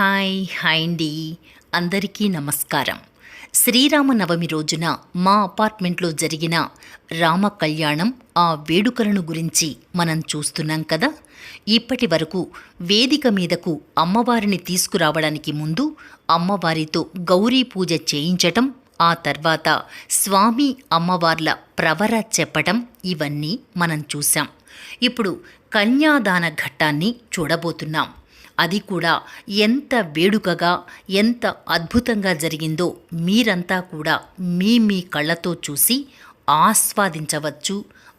Hi hi అండి. అందరికీ నమస్కారం. శ్రీరామనవమి రోజున మా అపార్ట్మెంట్లో జరిగిన రామ కళ్యాణం ఆ వేడుకలను గురించి మనం చూస్తున్నాం కదా. ఇప్పటి వరకు వేదిక మీదకు అమ్మవారిని తీసుకురావడానికి ముందు అమ్మవారితో గౌరీ పూజ చేయించటం ఆ తర్వాత స్వామి అమ్మవార్ల ప్రవర చెప్పటం ఇవన్నీ మనం చూసాం ఇప్పుడు కన్యాదాన ఘట్టాన్ని చూడబోతున్నాం. అది కూడా ఎంత వేడుకగా ఎంత అద్భుతంగా జరిగిందో మీరంతా కూడా మీ మీ కళ్ళతో చూసి ఆస్వాదించవచ్చు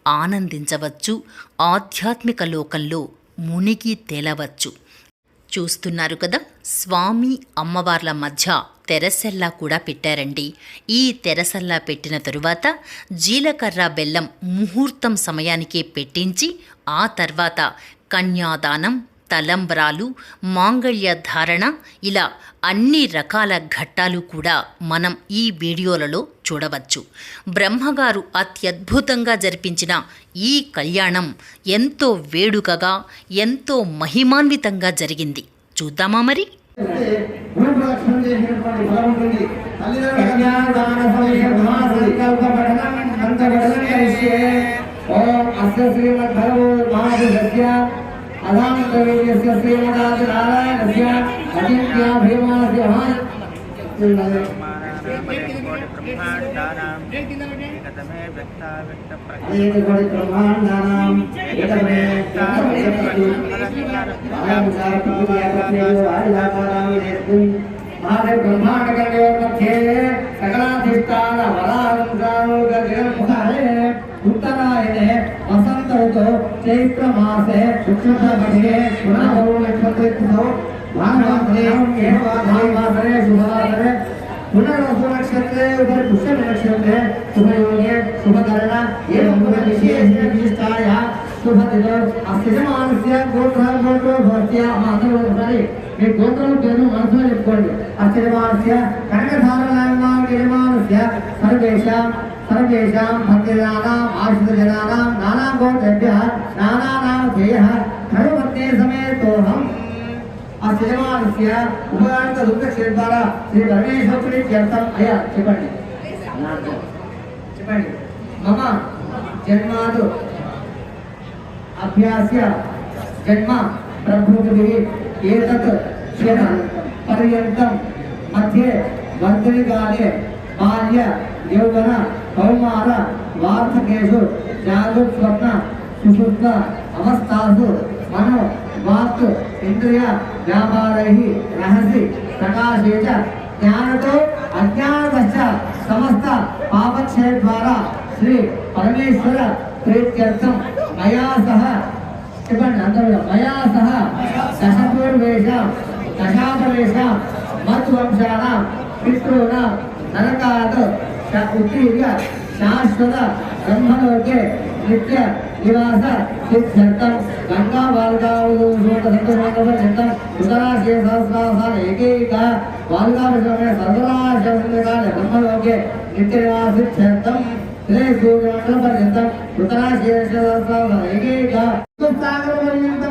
ఆనందించవచ్చు ఆధ్యాత్మిక లోకంలో మునిగి తేలవచ్చు. చూస్తున్నారు కదా స్వామి అమ్మవార్ల మధ్య తెరసెల్లా కూడా పెట్టారండి. ఈ తెరసల్లా పెట్టిన తరువాత జీలకర్ర బెల్లం ముహూర్తం సమయానికే పెట్టించి ఆ తర్వాత కన్యాదానం తలంబ్రాలు మాంగళ్య ధారణ ఇలా అన్ని రకాల ఘట్టాలు కూడా మనం ఈ వీడియోలలో చూడవచ్చు. బ్రహ్మగారు అత్యద్భుతంగా జరిపించిన ఈ కళ్యాణం ఎంతో వేడుకగా ఎంతో మహిమాన్వితంగా జరిగింది. చూద్దామా మరి? ఓం అస్య శ్రీమద్భగవో अधामिन्द्रवीर्यस्य श्रीमदादिनारायणस्य अचिन्त्या भीमानस्य ब्रह्माण्डानाम् एकमे ब्रह्माण्डकर्णयोर्मध्ये చైత్ర మాసే శుక్లపక్షే పునః నక్షత్రో మాఘమాసే మాసరే శుభవాసరే पुनर्वसु नक्षत्रे उधर पुष्य नक्षत्रे शुभ योगे शुभ कर्ण एवं शुभ विशेष विशिष्टाय शुभ दिनो అస్థితమానస్య గోత్ర గోత్రో భవత్య మాధవ సరి మీ గోత్రం పేరు మనసులో చెప్పుకోండి అస్థితమానస్య కనకధారణాం యజమానస్య సర్వేషాం భక్తిజనానాం ఆశ్రిత జనానాం నానా గోత్రేభ్య నానానామ ధ్యేయ సర్వవర్తే సమేతోహం ఆ సినిమాస్య ఉపకారిత దుఃఖ ద్వారా శ్రీ పరమేశ్వరుడి చేస్తాం అయ్యా చెప్పండి చెప్పండి మమ జన్మాదు అభ్యాస్య జన్మ ప్రభృతి ఏతత్ క్షణ పర్యంతం మధ్య వర్ధనికాలే బాల్య యౌవన కౌమార వార్ధకేషు జాగృత్ స్వప్న సుశుద్ధ అవస్థాసు మనో వాక్ ఇంద్రియ వ్యాపారై రహసి ప్రకాశే జ్ఞానతో అజ్ఞానశ్చ సమస్త పాపక్షయ ద్వారా శ్రీ పరమేశ్వర ప్రీత్యర్థం మయా సహ చెప్పండి అందరూ మయా సహ దశపూర్వేష దశాపరేష మధ్వంశాన పితృణ నరకాత్ ಉತ್ತೀರ್ಯ ಶಾಶ್ವತ ಬ್ರಹ್ಮಲೋಕೆ ನಿತ್ಯ ನಿವಾಸ ಸಿದ್ಧರ್ಥಂ ಗಂಗಾ ಬಾಲಕಾವುದು ಶೋಕ ಸಂತೋಷ ಚಿಂತಂ ಉದರಾಶಯ ಸಹಸ್ರಾಸಾನ ಏಕೈಕ ಬಾಲಕಾಭಿಶ್ರಮಣ ಸರ್ವರಾಶ ಸಂಕಾಲ ಬ್ರಹ್ಮಲೋಕೆ ನಿತ್ಯ ನಿವಾಸ ಸಿದ್ಧರ್ಥಂ ಶ್ರೀ ಸೂರ್ಯಮಂಡಲ ಪರ್ಯಂತಂ ಉದರಾಶಯ ಸಹಸ್ರಾಸಾನ ಏಕೈಕ ಸಾಗರ ಪರ್ಯಂತಂ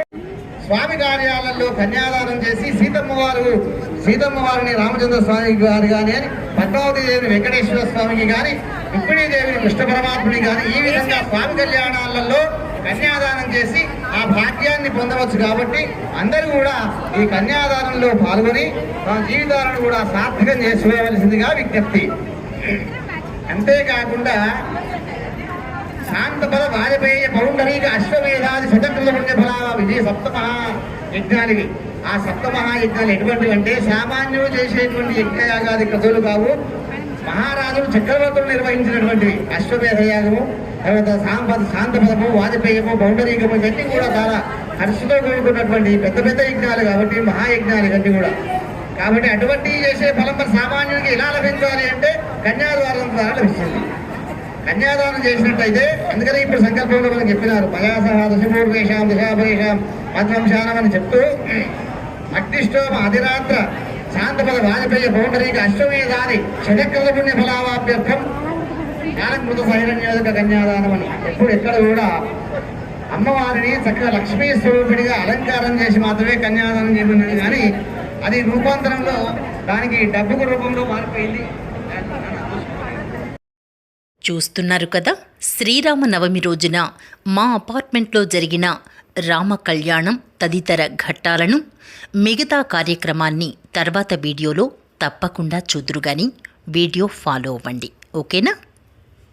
స్వామి కార్యాలయంలో కన్యాదానం చేసి సీతమ్మ వారు సీతమ్మ వారిని రామచంద్ర స్వామి గారు కానీ అని పద్మావతి దేవిని వెంకటేశ్వర స్వామికి కానీ రుక్మిణీ దేవిని కృష్ణ పరమాత్ముని కానీ ఈ విధంగా స్వామి కళ్యాణాలలో కన్యాదానం చేసి ఆ భాగ్యాన్ని పొందవచ్చు కాబట్టి అందరూ కూడా ఈ కన్యాదానంలో పాల్గొని తమ జీవితాలను కూడా సార్థకం చేసుకోవలసిందిగా విజ్ఞప్తి. అంతేకాకుండా శాంతపద వాజపేయ పౌండరీక అశ్వమేధాది శతకృత పుణ్య ఫలావ విజయ సప్తమహా యజ్ఞానికి ఆ సప్తమహాయజ్ఞాలు ఎటువంటివి అంటే సామాన్యులు చేసేటువంటి యజ్ఞయాగాది కథలు కావు. మహారాజులు చక్రవర్తులు నిర్వహించినటువంటివి. అశ్వమేధ యాగము తర్వాత సాంపద శాంతపదము వాజపేయము పౌండరీకము ఇవన్నీ కూడా చాలా ఖర్చుతో కూడుకున్నటువంటి పెద్ద పెద్ద యజ్ఞాలు కాబట్టి మహాయజ్ఞాలు ఇవన్నీ కూడా. కాబట్టి అటువంటి చేసే ఫలం సామాన్యుడికి ఎలా లభించాలి అంటే కన్యాద్వారం ద్వారా లభిస్తుంది. కన్యాదానం చేసినట్టయితే అందుకని ఇప్పుడు సంకల్పంలో మనకు చెప్పినారు మయాసహ దశపూర్వేషాం దశాపరేషాం మధ్వంశానం అని చెప్తూ అగ్నిష్టోమ అధిరాత్ర శాంతపద వాజపేయ పౌండరీకి అష్టమే దాని శతకృత పుణ్య ఫలావాభ్యర్థం జ్ఞానకృత సైరణ్యోదక కన్యాదానం అని ఎప్పుడు ఎక్కడ కూడా అమ్మవారిని చక్కగా లక్ష్మీ స్వరూపిడిగా అలంకారం చేసి మాత్రమే కన్యాదానం చేయమన్నది కానీ అది రూపాంతరంలో దానికి డబ్బుకు రూపంలో మారిపోయింది. చూస్తున్నారు కదా? శ్రీరామ నవమి రోజున మా అపార్ట్మెంట్లో జరిగిన రామ కళ్యాణం తదితర ఘట్టాలను మిగతా కార్యక్రమాన్ని తర్వాత వీడియోలో తప్పకుండా చూదురుగాని వీడియో ఫాలో అవ్వండి. ఓకేనా?